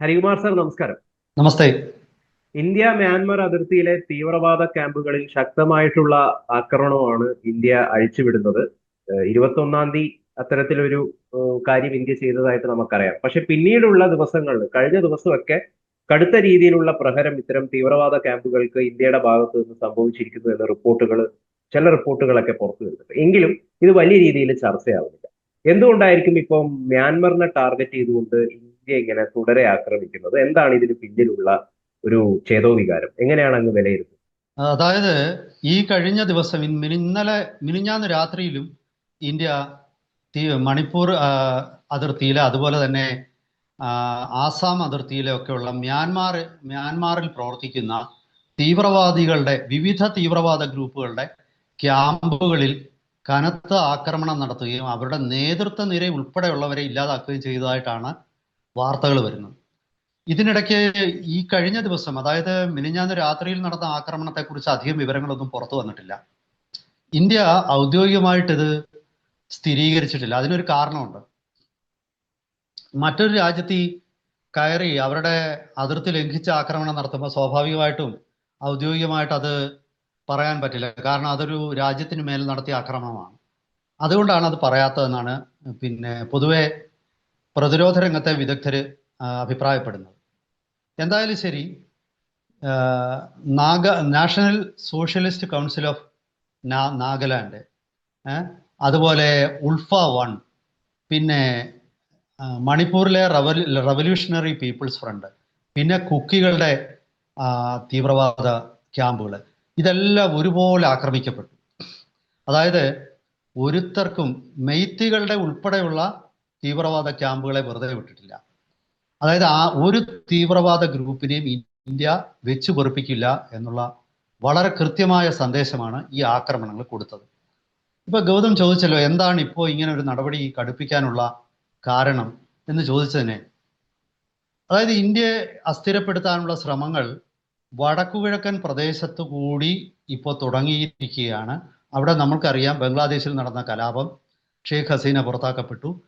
Harikumar sir നമസ്കാരം. നമസ്തേ. India Myanmar അതിർത്തിയിലെ തീവ്രവാദ ക്യാമ്പുകളിൽ ശക്തമായിട്ടുള്ള ആക്രമണമാണ് ഇന്ത്യ അഴിച്ചുവിടുന്നത്. ഇരുപത്തി ഒന്നാം തീയതി അത്തരത്തിലൊരു കാര്യം ഇന്ത്യ ചെയ്തതായിട്ട് നമുക്കറിയാം. പക്ഷെ പിന്നീടുള്ള ദിവസങ്ങളിൽ കഴിഞ്ഞ ദിവസമൊക്കെ കടുത്ത രീതിയിലുള്ള പ്രഹരം ഇത്തരം തീവ്രവാദ ക്യാമ്പുകൾക്ക് ഇന്ത്യയുടെ ഭാഗത്ത് നിന്ന് സംഭവിച്ചിരിക്കുന്നു എന്ന റിപ്പോർട്ടുകൾ ചില റിപ്പോർട്ടുകളൊക്കെ പുറത്തു വരുന്നുണ്ട്. എങ്കിലും ഇത് വലിയ രീതിയിൽ ചർച്ചയാവുന്നില്ല. എന്തുകൊണ്ടായിരിക്കും ഇപ്പം മ്യാൻമറിനെ ടാർഗറ്റ് ചെയ്തുകൊണ്ട് ഇന്ത്യ ഇങ്ങനെ തുടരെ ആക്രമിക്കുന്നത്. എന്താണ് ഇതിന് പിന്നിലുള്ള ഒരു ചേതോവികാരം? എങ്ങനെയാണ് അങ്ങ് വിലയിരുത്തുന്നത്? അതായത് ഈ കഴിഞ്ഞ ദിവസം ഇന്നലെ മിനിഞ്ഞാന്ന് രാത്രിയിലും ഇന്ത്യ മണിപ്പൂർ അതിർത്തിയിലെ അതുപോലെ തന്നെ ആസാം അതിർത്തിയിലെ ഒക്കെയുള്ള മ്യാൻമാർ മ്യാൻമാറിൽ പ്രവർത്തിക്കുന്ന തീവ്രവാദികളുടെ വിവിധ തീവ്രവാദ ഗ്രൂപ്പുകളുടെ ക്യാമ്പുകളിൽ കനത്ത ആക്രമണം നടത്തുകയും അവരുടെ നേതൃത്വ നിര ഉൾപ്പെടെയുള്ളവരെ ഇല്ലാതാക്കുകയും ചെയ്തതായിട്ടാണ് വാർത്തകൾ വരുന്നത്. ഇതിനിടയ്ക്ക് ഈ കഴിഞ്ഞ ദിവസം അതായത് മിനിഞ്ഞാന്ന് രാത്രിയിൽ നടന്ന ആക്രമണത്തെക്കുറിച്ച് അധികം വിവരങ്ങളൊന്നും പുറത്തു വന്നിട്ടില്ല. ഇന്ത്യ ഔദ്യോഗികമായിട്ട് ഇത് സ്ഥിരീകരിച്ചിട്ടില്ല. അതിനൊരു കാരണമുണ്ട്. മറ്റൊരു രാജ്യത്ത് കയറി അവരുടെ അതിർത്തി ലംഘിച്ച ആക്രമണം നടത്തുമ്പോൾ സ്വാഭാവികമായിട്ടും ഔദ്യോഗികമായിട്ട് അത് പറയാൻ പറ്റില്ല. കാരണം അതൊരു രാജ്യത്തിന് മേൽ നടത്തിയ ആക്രമണമാണ്. അതുകൊണ്ടാണ് അത് പറയാത്തതെന്നാണ് പിന്നെ പൊതുവെ പ്രതിരോധ രംഗത്തെ വിദഗ്ധര് അഭിപ്രായപ്പെടുന്നത്. എന്തായാലും ശരി Naga national socialist council of Nagaland അതുപോലെ ഉൾഫ വൺ പിന്നെ മണിപ്പൂരിലെ റവൽ റവല്യൂഷണറി പീപ്പിൾസ് ഫ്രണ്ട് പിന്നെ കുക്കികളുടെ തീവ്രവാദ ക്യാമ്പുകൾ ഇതെല്ലാം ഒരുപോലെ ആക്രമിക്കപ്പെട്ടു. അതായത് ഒരുത്തർക്കും മെയ്ത്തികളുടെ ഉൾപ്പെടെയുള്ള തീവ്രവാദ ക്യാമ്പുകളെ വെറുതെ വിട്ടിട്ടില്ല. അതായത് ആ ഒരു തീവ്രവാദ ഗ്രൂപ്പിനെയും ഇന്ത്യ വെച്ചു പൊറിപ്പിക്കില്ല എന്നുള്ള വളരെ കൃത്യമായ സന്ദേശമാണ് ഈ ആക്രമണങ്ങൾ കൊടുത്തത്. ഇപ്പൊ ഗൗതം ചോദിച്ചല്ലോ എന്താണ് ഇപ്പോ ഇങ്ങനെ ഒരു നടപടി കടുപ്പിക്കാനുള്ള കാരണം എന്ന് ചോദിച്ചതിനെ. അതായത് ഇന്ത്യയെ അസ്ഥിരപ്പെടുത്താനുള്ള ശ്രമങ്ങൾ വടക്കുകിഴക്കൻ പ്രദേശത്തു കൂടി ഇപ്പോൾ തുടങ്ങിയിരിക്കുകയാണ്. അവിടെ നമ്മൾക്കറിയാം ബംഗ്ലാദേശിൽ നടന്ന കലാപം ഷെയ്ഖ് ഹസീന പുറത്താക്കപ്പെട്ടു.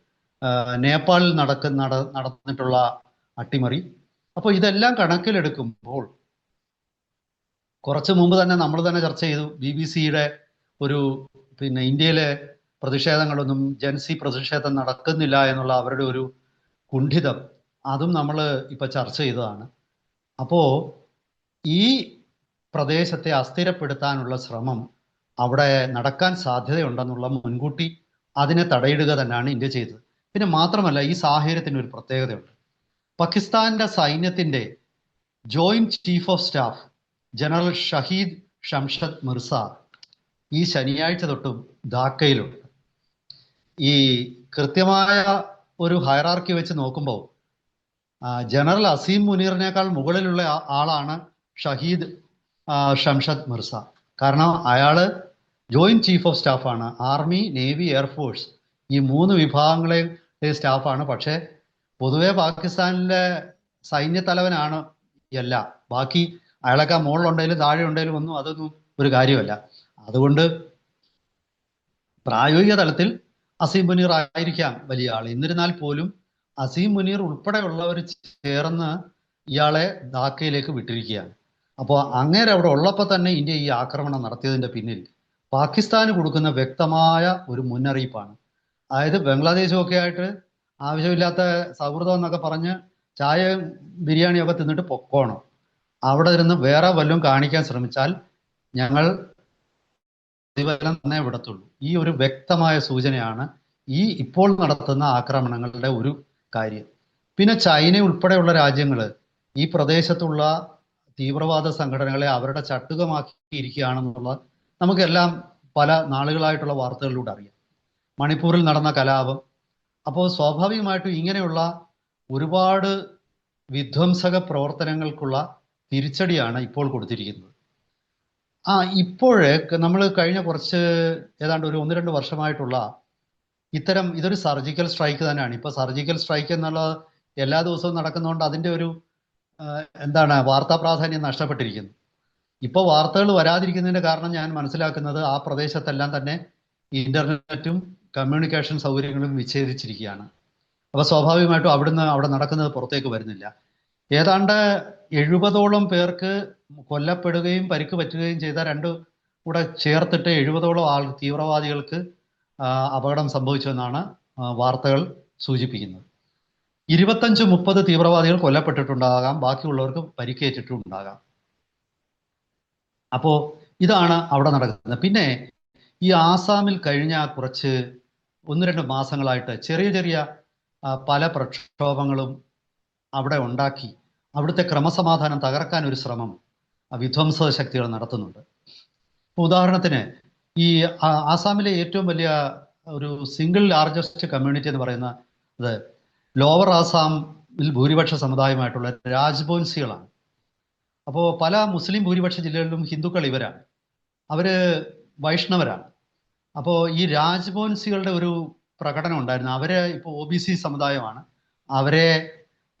നേപ്പാളിൽ നടക്ക നട നടന്നിട്ടുള്ള അട്ടിമറി. അപ്പോൾ ഇതെല്ലാം കണക്കിലെടുക്കുമ്പോൾ കുറച്ച് മുമ്പ് തന്നെ നമ്മൾ തന്നെ ചർച്ച ചെയ്തു ബി ബി സിയുടെ ഒരു പിന്നെ ഇന്ത്യയിലെ പ്രതിഷേധങ്ങളൊന്നും ജൻസി പ്രതിഷേധം നടക്കുന്നില്ല എന്നുള്ള അവരുടെ ഒരു കുണ്ഠിതം അതും നമ്മൾ ഇപ്പൊ ചർച്ച ചെയ്തതാണ്. അപ്പോൾ ഈ പ്രദേശത്തെ അസ്ഥിരപ്പെടുത്താനുള്ള ശ്രമം അവിടെ നടക്കാൻ സാധ്യതയുണ്ടെന്നുള്ള മുൻകൂട്ടി അതിനെ തടയിടുക തന്നെയാണ് ഇന്ത്യ ചെയ്തത്. പിന്നെ മാത്രമല്ല ഈ സാഹചര്യത്തിന് ഒരു പ്രത്യേകതയുണ്ട്. പാകിസ്ഥാന്റെ സൈന്യത്തിന്റെ joint chief of staff general Shahid Shamshad Mirza ഈ ശനിയാഴ്ച തൊട്ടും ധാക്കയിലുണ്ട്. ഈ കൃത്യമായ ഒരു ഹയറാർക്കി വെച്ച് നോക്കുമ്പോൾ ജനറൽ അസീം മുനീറിനേക്കാൾ മുകളിലുള്ള ആളാണ് ഷഹീദ് ഷംഷദ് മിർസ. കാരണം അയാൾ ജോയിന്റ് ചീഫ് ഓഫ് സ്റ്റാഫാണ്. ആർമി നേവി എയർഫോഴ്സ് ഈ മൂന്ന് വിഭാഗങ്ങളെ സ്റ്റാഫാണ്. പക്ഷേ പൊതുവെ പാകിസ്ഥാനിലെ സൈന്യത്തലവനാണ് അല്ല ബാക്കി അയാളൊക്കെ മുകളിലുണ്ടെങ്കിലും താഴെ ഉണ്ടെങ്കിലും ഒന്നും അതൊന്നും ഒരു കാര്യമല്ല. അതുകൊണ്ട് പ്രായോഗിക തലത്തിൽ അസീം മുനീർ ആയിരിക്കാം വലിയ ആൾ എന്നിരുന്നാൽ പോലും അസീം മുനീർ ഉൾപ്പെടെയുള്ളവർ ചേർന്ന് ഇയാളെ ധാക്കയിലേക്ക് വിട്ടിരിക്കുകയാണ്. അപ്പോൾ അങ്ങേരെ അവിടെ ഉള്ളപ്പോൾ തന്നെ ഇന്ത്യ ഈ ആക്രമണം നടത്തിയതിന്റെ പിന്നിൽ പാകിസ്ഥാന് കൊടുക്കുന്ന വ്യക്തമായ ഒരു മുന്നറിയിപ്പാണ്. അതായത് ബംഗ്ലാദേശും ഒക്കെ ആയിട്ട് ആവശ്യമില്ലാത്ത സൗഹൃദം എന്നൊക്കെ പറഞ്ഞ് ചായയും ബിരിയാണിയും ഒക്കെ തിന്നിട്ട് പൊക്കോണം അവിടെ ഇരുന്ന് വേറെ വല്ലതും കാണിക്കാൻ ശ്രമിച്ചാൽ ഞങ്ങൾ പ്രതിഫലം തന്നെ വിടത്തുള്ളൂ. ഈ ഒരു വ്യക്തമായ സൂചനയാണ് ഈ ഇപ്പോൾ നടത്തുന്ന ആക്രമണങ്ങളുടെ ഒരു കാര്യം. പിന്നെ ചൈന ഉൾപ്പെടെയുള്ള രാജ്യങ്ങൾ ഈ പ്രദേശത്തുള്ള തീവ്രവാദ സംഘടനകളെ അവരുടെ ചട്ടുകമാക്കിയിരിക്കുകയാണെന്നുള്ള നമുക്കെല്ലാം പല നാളുകളായിട്ടുള്ള വാർത്തകളിലൂടെ അറിയാം. മണിപ്പൂരിൽ നടന്ന കലാപം. അപ്പോൾ സ്വാഭാവികമായിട്ടും ഇങ്ങനെയുള്ള ഒരുപാട് വിധ്വംസക പ്രവർത്തനങ്ങൾക്കുള്ള തിരിച്ചടിയാണ് ഇപ്പോൾ കൊടുത്തിരിക്കുന്നത്. ആ ഇപ്പോഴേ നമ്മൾ കഴിഞ്ഞ കുറച്ച് ഏതാണ്ട് ഒരു ഒന്ന് രണ്ട് വർഷമായിട്ടുള്ള ഇത്തരം ഇതൊരു സർജിക്കൽ സ്ട്രൈക്ക് തന്നെയാണ്. ഇപ്പൊ സർജിക്കൽ സ്ട്രൈക്ക് എന്നുള്ള എല്ലാ ദിവസവും നടക്കുന്നതുകൊണ്ട് അതിന്റെ ഒരു എന്താണ് വാർത്താ പ്രാധാന്യം നഷ്ടപ്പെട്ടിരിക്കുന്നു. ഇപ്പൊ വാർത്തകൾ വരാതിരിക്കുന്നതിന്റെ കാരണം ഞാൻ മനസ്സിലാക്കുന്നത് ആ പ്രദേശത്തെല്ലാം തന്നെ ഇന്റർനെറ്റും കമ്മ്യൂണിക്കേഷൻ സൗകര്യങ്ങളും വിച്ഛേദിച്ചിരിക്കുകയാണ്. അപ്പോൾ സ്വാഭാവികമായിട്ടും അവിടുന്ന് അവിടെ നടക്കുന്നത് പുറത്തേക്ക് വരുന്നില്ല. ഏതാണ്ട് എഴുപതോളം പേർക്ക് കൊല്ലപ്പെടുകയും പരിക്ക് പറ്റുകയും ചെയ്ത രണ്ട് കൂടെ ചേർത്തിട്ട് എഴുപതോളം ആൾ തീവ്രവാദികൾക്ക് അപകടം സംഭവിച്ചുവെന്നാണ് വാർത്തകൾ സൂചിപ്പിക്കുന്നത്. ഇരുപത്തഞ്ച് മുപ്പത് തീവ്രവാദികൾ കൊല്ലപ്പെട്ടിട്ടുണ്ടാകാം. ബാക്കിയുള്ളവർക്ക് പരിക്കേറ്റിട്ടുണ്ടാകാം. അപ്പോൾ ഇതാണ് അവിടെ നടക്കുന്നത്. പിന്നെ ഈ ആസാമിൽ കഴിഞ്ഞ കുറച്ച് ഒന്ന് രണ്ട് മാസങ്ങളായിട്ട് ചെറിയ ചെറിയ പല പ്രക്ഷോഭങ്ങളും അവിടെ ഉണ്ടാക്കി അവിടുത്തെ ക്രമസമാധാനം തകർക്കാൻ ഒരു ശ്രമം വിധ്വംസ ശക്തികൾ നടത്തുന്നുണ്ട്. ഉദാഹരണത്തിന് ഈ ആസാമിലെ ഏറ്റവും വലിയ ഒരു സിംഗിൾ ലാർജസ്റ്റ് കമ്മ്യൂണിറ്റി എന്ന് പറയുന്ന അത് ലോവർ ആസാമിൽ ഭൂരിപക്ഷ സമുദായമായിട്ടുള്ള രാജ്ബോൻസികളാണ് അപ്പോൾ പല മുസ്ലിം ഭൂരിപക്ഷ ജില്ലകളിലും ഹിന്ദുക്കൾ ഇവരാണ്. അവർ വൈഷ്ണവരാണ്. അപ്പോൾ ഈ രാജ്ബോൻസികളുടെ ഒരു പ്രകടനം ഉണ്ടായിരുന്നു. അവർ ഇപ്പോൾ ഒ ബി സി സമുദായമാണ്. അവരെ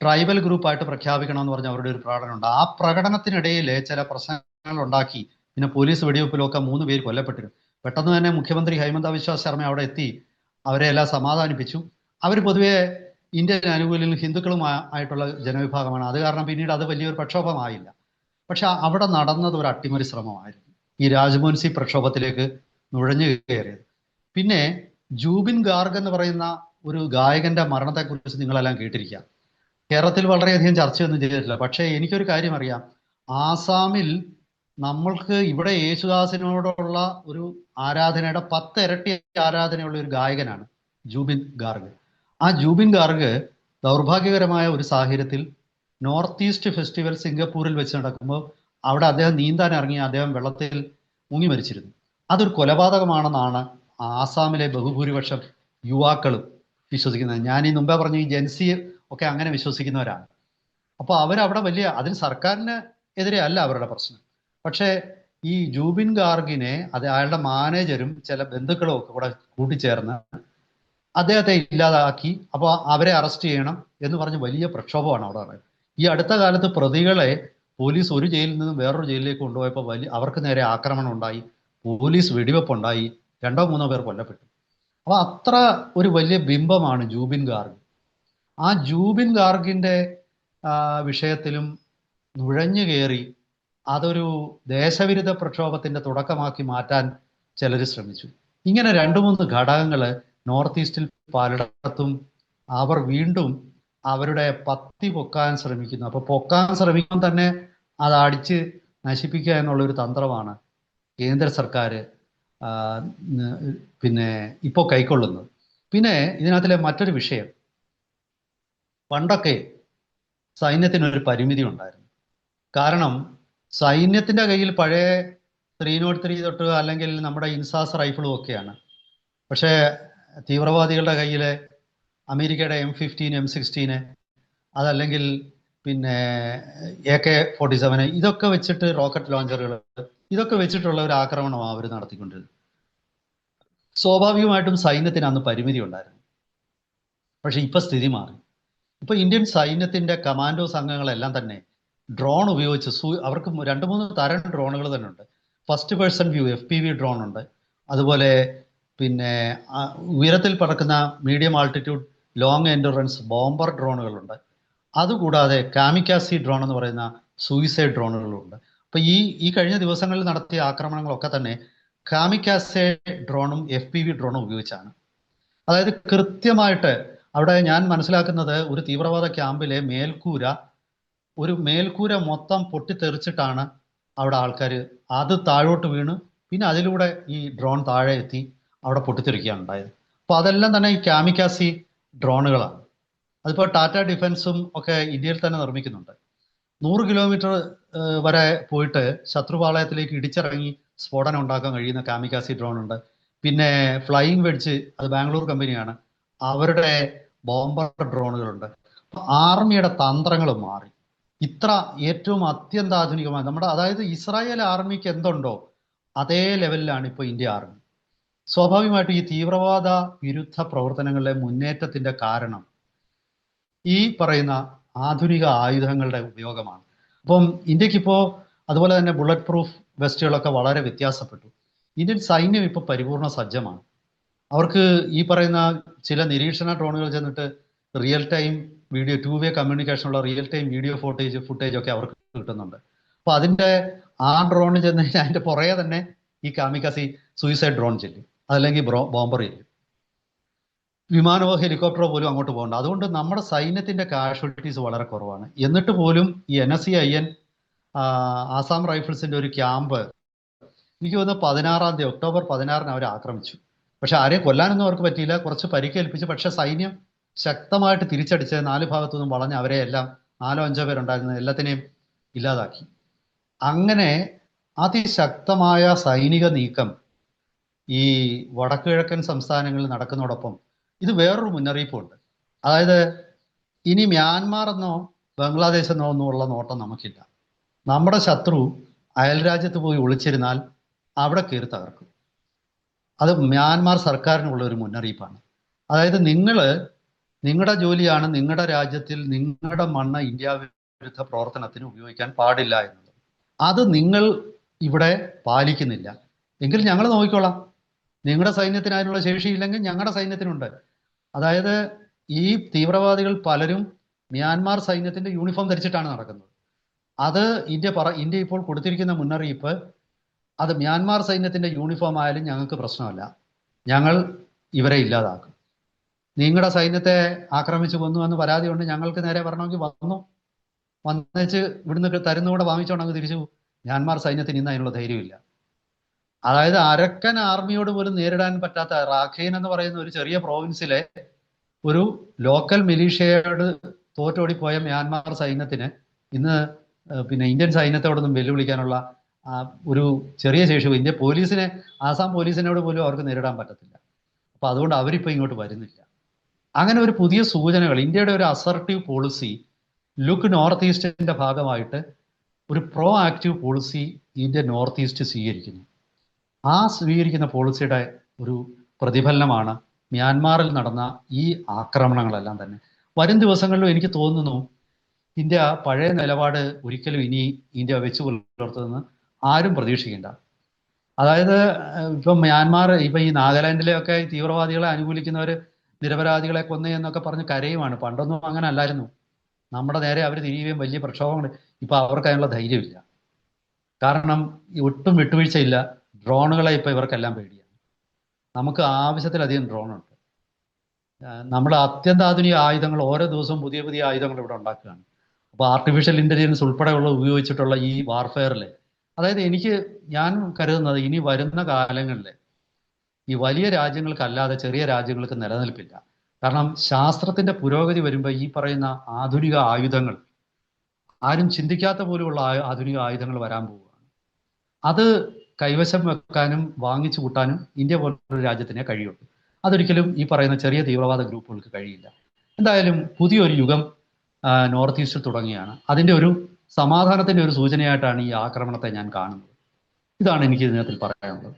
ട്രൈബൽ ഗ്രൂപ്പായിട്ട് പ്രഖ്യാപിക്കണമെന്ന് പറഞ്ഞ അവരുടെ ഒരു പ്രകടനം ഉണ്ട്. ആ പ്രകടനത്തിനിടയിൽ ചില പ്രശ്നങ്ങൾ ഉണ്ടാക്കി. പിന്നെ പോലീസ് വെടിവെപ്പിലൊക്കെ മൂന്ന് പേര് കൊല്ലപ്പെട്ടിരുന്നു. പെട്ടെന്ന് തന്നെ മുഖ്യമന്ത്രി ഹൈമന്ത വിശ്വാസ് ശർമ്മ അവിടെ എത്തി. അവരെ എല്ലാം സമാധാനിപ്പിച്ചു. അവർ പൊതുവെ ഇന്ത്യൻ അനുകൂലികളും ഹിന്ദുക്കളും ആയിട്ടുള്ള ജനവിഭാഗമാണ്. അത് കാരണം പിന്നീട് അത് വലിയൊരു പ്രക്ഷോഭമായില്ല. പക്ഷെ അവിടെ നടന്നത് ഒരു അട്ടിമറി ശ്രമമായിരുന്നു. ഈ രാജ്മോൻസി പ്രക്ഷോഭത്തിലേക്ക് നുഴഞ്ഞു കയറിയത്. പിന്നെ ജൂബിൻ ഗാർഗ് എന്ന് പറയുന്ന ഒരു ഗായകന്റെ മരണത്തെക്കുറിച്ച് നിങ്ങളെല്ലാം കേട്ടിരിക്കാം കേരളത്തിൽ വളരെയധികം ചർച്ചയൊന്നും ചെയ്തിട്ടില്ല. പക്ഷേ എനിക്കൊരു കാര്യം അറിയാം. ആസാമിൽ നമ്മൾക്ക് ഇവിടെ യേശുദാസിനോടുള്ള ഒരു ആരാധനയുടെ പത്ത് ഇരട്ടി ആരാധനയുള്ള ഒരു ഗായകനാണ് ജൂബിൻ ഗാർഗ്. ആ ജൂബിൻ ഗാർഗ് ദൗർഭാഗ്യകരമായ ഒരു സാഹചര്യത്തിൽ നോർത്ത് ഈസ്റ്റ് ഫെസ്റ്റിവൽ സിംഗപ്പൂരിൽ വെച്ച് നടക്കുമ്പോൾ അവിടെ അദ്ദേഹം നീന്താൻ ഇറങ്ങി അദ്ദേഹം വെള്ളത്തിൽ മുങ്ങി മരിച്ചിരുന്നു. അതൊരു കൊലപാതകമാണെന്നാണ് ആസാമിലെ ബഹുഭൂരിപക്ഷം യുവാക്കളും വിശ്വസിക്കുന്നത്. ഞാൻ ഈ മുമ്പേ പറഞ്ഞ ഈ ജെൻസി ഒക്കെ അങ്ങനെ വിശ്വസിക്കുന്നവരാണ്. അപ്പോൾ അവരവിടെ വലിയ അതിന് സർക്കാരിന് എതിരെ അല്ല അവരുടെ പ്രശ്നം. പക്ഷേ ഈ ജൂബിൻ ഗാർഗിനെ അത് അയാളുടെ മാനേജരും ചില ബന്ധുക്കളും ഒക്കെ കൂടെ കൂട്ടിച്ചേർന്ന് അദ്ദേഹത്തെ ഇല്ലാതാക്കി അപ്പോൾ അവരെ അറസ്റ്റ് ചെയ്യണം എന്ന് പറഞ്ഞ് വലിയ പ്രക്ഷോഭമാണ് അവിടെ പറയുന്നത് ഈ അടുത്ത കാലത്ത് പ്രതികളെ പോലീസ് ഒരു ജയിലിൽ നിന്നും വേറൊരു ജയിലിലേക്ക് കൊണ്ടുപോയപ്പോൾ വലിയ അവർക്ക് നേരെ ആക്രമണം ഉണ്ടായി. പോലീസ് വെടിവെപ്പുണ്ടായി. രണ്ടോ മൂന്നോ പേർ കൊല്ലപ്പെട്ടു. അപ്പൊ അത്ര ഒരു വലിയ ബിംബമാണ് ജൂബിൻ ഗാർഗ്. ആ ജൂബിൻ ഗാർഗിന്റെ വിഷയത്തിലും നുഴഞ്ഞു കയറി അതൊരു ദേശവിരുദ്ധ പ്രക്ഷോഭത്തിന്റെ തുടക്കമാക്കി മാറ്റാൻ ചിലർ ശ്രമിച്ചു. ഇങ്ങനെ രണ്ടു മൂന്ന് ഘടകങ്ങൾ നോർത്ത് ഈസ്റ്റിൽ പലയിടത്തും അവർ വീണ്ടും അവരുടെ പത്തി പൊക്കാൻ ശ്രമിക്കുന്നു. അപ്പൊ പൊക്കാൻ ശ്രമിക്കുമ്പോൾ തന്നെ അത് അടിച്ച് നശിപ്പിക്കുക എന്നുള്ള ഒരു തന്ത്രമാണ് കേന്ദ്ര സർക്കാർ പിന്നെ ഇപ്പോൾ കൈക്കൊള്ളുന്നത്. പിന്നെ ഇതിനകത്തിലെ മറ്റൊരു വിഷയം. പണ്ടൊക്കെ സൈന്യത്തിനൊരു പരിമിതി ഉണ്ടായിരുന്നു. കാരണം സൈന്യത്തിന്റെ കയ്യിൽ പഴയ ത്രീ നോട്ട് ത്രീ തൊട്ട് അല്ലെങ്കിൽ നമ്മുടെ ഇൻസാസ് റൈഫിളും ഒക്കെയാണ്. പക്ഷേ തീവ്രവാദികളുടെ കയ്യിലെ അമേരിക്കയുടെ എം ഫിഫ്റ്റീൻ എം സിക്സ്റ്റീന് അതല്ലെങ്കിൽ പിന്നെ എ കെ ഫോർട്ടി സെവന് ഇതൊക്കെ വെച്ചിട്ട് റോക്കറ്റ് ലോഞ്ചറുകൾ ഇതൊക്കെ വെച്ചിട്ടുള്ള ഒരു ആക്രമണമാണ് അവർ നടത്തിക്കൊണ്ടിരുന്നത്. സ്വാഭാവികമായിട്ടും സൈന്യത്തിന് അന്ന് പരിമിതി ഉണ്ടായിരുന്നു. പക്ഷെ ഇപ്പൊ സ്ഥിതി മാറി. ഇപ്പൊ ഇന്ത്യൻ സൈന്യത്തിന്റെ കമാൻഡോ സംഘങ്ങളെല്ലാം തന്നെ ഡ്രോൺ ഉപയോഗിച്ച് സൂ അവർക്ക് രണ്ട് മൂന്ന് തരം ഡ്രോണുകൾ തന്നെ ഉണ്ട്. First person view F P V drone ഉണ്ട്. അതുപോലെ പിന്നെ ഉയരത്തിൽ പറക്കുന്ന medium altitude long endurance bomber ഡ്രോണുകളുണ്ട്. അതുകൂടാതെ കാമിക്കാസി ഡ്രോൺ എന്ന് പറയുന്ന സൂയിസൈഡ് ഡ്രോണുകളുണ്ട്. അപ്പൊ ഈ ഈ കഴിഞ്ഞ ദിവസങ്ങളിൽ നടത്തിയ ആക്രമണങ്ങളൊക്കെ തന്നെ കാമിക്കാസെ ഡ്രോണും എഫ് പി വി ഡ്രോണും ഉപയോഗിച്ചാണ്. അതായത് കൃത്യമായിട്ട് അവിടെ ഞാൻ മനസ്സിലാക്കുന്നത് ഒരു തീവ്രവാദ ക്യാമ്പിലെ മേൽക്കൂര ഒരു മേൽക്കൂര മൊത്തം പൊട്ടിത്തെറിച്ചിട്ടാണ് അവിടെ ആൾക്കാർ അത് താഴോട്ട് വീണ് പിന്നെ അതിലൂടെ ഈ ഡ്രോൺ താഴെ എത്തി അവിടെ പൊട്ടിത്തെറിക്കുകയാണ് ഉണ്ടായത്. അപ്പോൾ അതെല്ലാം തന്നെ ഈ കാമിക്കാസി ഡ്രോണുകളാണ്. അതിപ്പോൾ ടാറ്റ ഡിഫൻസും ഒക്കെ ഇന്ത്യയിൽ തന്നെ നിർമ്മിക്കുന്നുണ്ട്. നൂറ് കിലോമീറ്റർ വരെ പോയിട്ട് ശത്രുപാളയത്തിലേക്ക് ഇടിച്ചിറങ്ങി സ്ഫോടനം ഉണ്ടാക്കാൻ കഴിയുന്ന കാമിക്കാസി ഡ്രോൺ ഉണ്ട്. പിന്നെ ഫ്ലൈയിങ് വെടിച്ച് അത് ബാംഗ്ലൂർ കമ്പനിയാണ് അവരുടെ ബോംബർ ഡ്രോണുകളുണ്ട് ആർമിയുടെ തന്ത്രങ്ങൾ മാറി. ഇത്ര ഏറ്റവും അത്യന്താധുനികമായ നമ്മുടെ അതായത് ഇസ്രായേൽ ആർമിക്ക് എന്തുണ്ടോ അതേ ലെവലിലാണ് ഇപ്പോൾ ഇന്ത്യ ആർമി സ്വാഭാവികമായിട്ടും ഈ തീവ്രവാദ വിരുദ്ധ പ്രവർത്തനങ്ങളിലെ മുന്നേറ്റത്തിന്റെ കാരണം ഈ പറയുന്ന ആധുനിക ആയുധങ്ങളുടെ ഉപയോഗമാണ്. അപ്പം ഇന്ത്യയ്ക്ക് ഇപ്പോൾ അതുപോലെ തന്നെ ബുള്ളറ്റ് പ്രൂഫ് വെസ്റ്റുകളൊക്കെ വളരെ വ്യത്യാസപ്പെട്ടു. ഇന്ത്യൻ സൈന്യം ഇപ്പോൾ പരിപൂർണ സജ്ജമാണ്. അവർക്ക് ഈ പറയുന്ന ചില നിരീക്ഷണ ഡ്രോണുകൾ ചെന്നിട്ട് real time video two way കമ്മ്യൂണിക്കേഷനുള്ള real time video footage footage ഒക്കെ അവർക്ക് കിട്ടുന്നുണ്ട്. അപ്പൊ അതിന്റെ ആ ഡ്രോൺ ചെന്ന് കഴിഞ്ഞാൽ അതിന്റെ പുറകെ തന്നെ ഈ കാമിക്കാസി സൂയിസൈഡ് ഡ്രോൺ ചെല്ലും. അതല്ലെങ്കിൽ ബോംബർ ചെല്ലും. വിമാനമോ ഹെലികോപ്റ്ററോ പോലും അങ്ങോട്ട് പോകണ്ട. അതുകൊണ്ട് നമ്മുടെ സൈന്യത്തിന്റെ കാഷ്വാലിറ്റീസ് വളരെ കുറവാണ്. എന്നിട്ട് പോലും ഈ N S C I N Assam റൈഫിൾസിന്റെ ഒരു ക്യാമ്പ് എനിക്ക് തോന്നുന്നു പതിനാറാം തീയതി ഒക്ടോബർ പതിനാറിന് അവർ ആക്രമിച്ചു. പക്ഷെ ആരെയും കൊല്ലാനൊന്നും അവർക്ക് പറ്റിയില്ല. കുറച്ച് പരിക്കേൽപ്പിച്ചു. പക്ഷെ സൈന്യം ശക്തമായിട്ട് തിരിച്ചടിച്ച് നാല് ഭാഗത്തു നിന്നും വളഞ്ഞ് അവരെ എല്ലാം നാലോ അഞ്ചോ പേരുണ്ടായിരുന്ന എല്ലാത്തിനെയും ഇല്ലാതാക്കി. അങ്ങനെ അതിശക്തമായ സൈനിക നീക്കം ഈ വടക്കുകിഴക്കൻ സംസ്ഥാനങ്ങളിൽ നടക്കുന്നതോടൊപ്പം ഇത് വേറൊരു മുന്നറിയിപ്പുണ്ട്. അതായത് ഇനി മ്യാൻമാർ എന്നോ ബംഗ്ലാദേശ് എന്നോ ഒന്നുമുള്ള നോട്ടം നമുക്കില്ല. നമ്മുടെ ശത്രു അയൽരാജ്യത്ത് പോയി ഒളിച്ചിരുന്നാൽ അവിടെ കയറി തകർക്കും. അത് മ്യാൻമാർ സർക്കാരിനുള്ള ഒരു മുന്നറിയിപ്പാണ്. അതായത് നിങ്ങൾ നിങ്ങളുടെ ജോലിയാണ് നിങ്ങളുടെ രാജ്യത്തിൽ നിങ്ങളുടെ മണ്ണ് ഇന്ത്യ വിരുദ്ധ പ്രവർത്തനത്തിന് ഉപയോഗിക്കാൻ പാടില്ല എന്നുള്ളത്. അത് നിങ്ങൾ ഇവിടെ പാലിക്കുന്നില്ല. എങ്കിൽ ഞങ്ങൾ നോക്കിക്കോളാം. നിങ്ങളുടെ സൈന്യത്തിന് അതിനുള്ള ശേഷിയില്ലെങ്കിൽ ഞങ്ങളുടെ സൈന്യത്തിനുണ്ട്. അതായത് ഈ തീവ്രവാദികൾ പലരും മ്യാൻമാർ സൈന്യത്തിന്റെ യൂണിഫോം ധരിച്ചിട്ടാണ് നടക്കുന്നത്. അത് ഇന്ത്യ പറ ഇന്ത്യ ഇപ്പോൾ കൊടുത്തിരിക്കുന്ന മുന്നറിയിപ്പ് അത് മ്യാൻമാർ സൈന്യത്തിന്റെ യൂണിഫോം ആയാലും ഞങ്ങൾക്ക് പ്രശ്നമല്ല. ഞങ്ങൾ ഇവരെ ഇല്ലാതാക്കും. നിങ്ങളുടെ സൈന്യത്തെ ആക്രമിച്ചു കൊന്നു എന്ന് പരാതി കൊണ്ട് ഞങ്ങൾക്ക് നേരെ പറഞ്ഞെങ്കിൽ വന്നു. വന്നേച്ച് ഇവിടുന്ന് തരുന്നുകൂടെ വാങ്ങിച്ചോണ്ട് അങ്ങ് തിരിച്ചു മ്യാൻമാർ സൈന്യത്തിന് ഇന്ന് അതിനുള്ള ധൈര്യമില്ല. അതായത് അരക്കൻ ആർമിയോട് പോലും നേരിടാൻ പറ്റാത്ത റാഖൈൻ എന്ന് പറയുന്ന ഒരു ചെറിയ പ്രോവിൻസിലെ ഒരു ലോക്കൽ മിലീഷ്യയോട് തോറ്റോടിപ്പോയ മ്യാൻമാർ സൈന്യത്തിന് ഇന്ന് പിന്നെ ഇന്ത്യൻ സൈന്യത്തോടൊന്നും വെല്ലുവിളിക്കാനുള്ള ഒരു ചെറിയ ശേഷി ഇന്ത്യ പോലീസിനെ ആസാം പോലീസിനോട് പോലും അവർക്ക് നേരിടാൻ പറ്റത്തില്ല. അപ്പൊ അതുകൊണ്ട് അവരിപ്പോ ഇങ്ങോട്ട് വരുന്നില്ല. അങ്ങനെ ഒരു പുതിയ സൂചനകൾ ഇന്ത്യയുടെ ഒരു അസർട്ടീവ് പോളിസി ലുക്ക് നോർത്ത് ഈസ്റ്റിന്റെ ഭാഗമായിട്ട് ഒരു proactive policy India north east സ്വീകരിക്കുന്നു. ആ സ്വീകരിക്കുന്ന പോളിസിയുടെ ഒരു പ്രതിഫലനമാണ് മ്യാൻമാറിൽ നടന്ന ഈ ആക്രമണങ്ങളെല്ലാം തന്നെ. വരും ദിവസങ്ങളിലും എനിക്ക് തോന്നുന്നു ഇന്ത്യ പഴയ നിലപാട് ഒരിക്കലും ഇനി ഇന്ത്യ വെച്ച് പുലർത്തുമെന്ന് ആരും പ്രതീക്ഷിക്കേണ്ട. അതായത് ഇപ്പം മ്യാൻമാർ ഇപ്പൊ ഈ നാഗാലാൻഡിലെയൊക്കെ തീവ്രവാദികളെ അനുകൂലിക്കുന്നവർ നിരപരാധികളെ കൊന്നു എന്നൊക്കെ പറഞ്ഞ് കരയുമാണ് പണ്ടൊന്നും അങ്ങനെ അല്ലായിരുന്നു. നമ്മുടെ നേരെ അവർ തിരിയുകയും വലിയ പ്രക്ഷോഭങ്ങൾ ഇപ്പൊ അവർക്ക് അതിനുള്ള ധൈര്യമില്ല. കാരണം ഒട്ടും വിട്ടുവീഴ്ചയില്ല. ഡ്രോണുകളെ ഇപ്പോൾ ഇവർക്കെല്ലാം പേടിയാണ്. നമുക്ക് ആവശ്യത്തിലധികം ഡ്രോണുണ്ട്. നമ്മൾ അത്യന്താധുനിക ആയുധങ്ങൾ ഓരോ ദിവസവും പുതിയ പുതിയ ആയുധങ്ങൾ ഇവിടെ ഉണ്ടാക്കുകയാണ്. അപ്പോൾ ആർട്ടിഫിഷ്യൽ ഇന്റലിജൻസ് ഉൾപ്പെടെയുള്ള ഉപയോഗിച്ചിട്ടുള്ള ഈ വാർഫെയറിൽ അതായത് എനിക്ക് ഞാൻ കരുതുന്നത് ഇനി വരുന്ന കാലങ്ങളിൽ ഈ വലിയ രാജ്യങ്ങൾക്കല്ലാതെ ചെറിയ രാജ്യങ്ങൾക്ക് നിലനിൽപ്പില്ല. കാരണം ശാസ്ത്രത്തിന്റെ പുരോഗതി വരുമ്പോൾ ഈ പറയുന്ന ആധുനിക ആയുധങ്ങൾ ആരും ചിന്തിക്കാത്ത പോലെയുള്ള ആധുനിക ആയുധങ്ങൾ വരാൻ പോവുകയാണ്. അത് കൈവശം വെക്കാനും വാങ്ങിച്ചു കൂട്ടാനും ഇന്ത്യ പോലുള്ള രാജ്യത്തിനെ കഴിയുള്ളൂ. അതൊരിക്കലും ഈ പറയുന്ന ചെറിയ തീവ്രവാദ ഗ്രൂപ്പുകൾക്ക് കഴിയില്ല. എന്തായാലും പുതിയൊരു യുഗം നോർത്ത് ഈസ്റ്റിൽ തുടങ്ങിയാണ്. അതിന്റെ ഒരു സമാധാനത്തിന്റെ ഒരു സൂചനയായിട്ടാണ് ഈ ആക്രമണത്തെ ഞാൻ കാണുന്നത്. ഇതാണ് എനിക്ക് ഇതിനകത്തിൽ പറയാനുള്ളത്.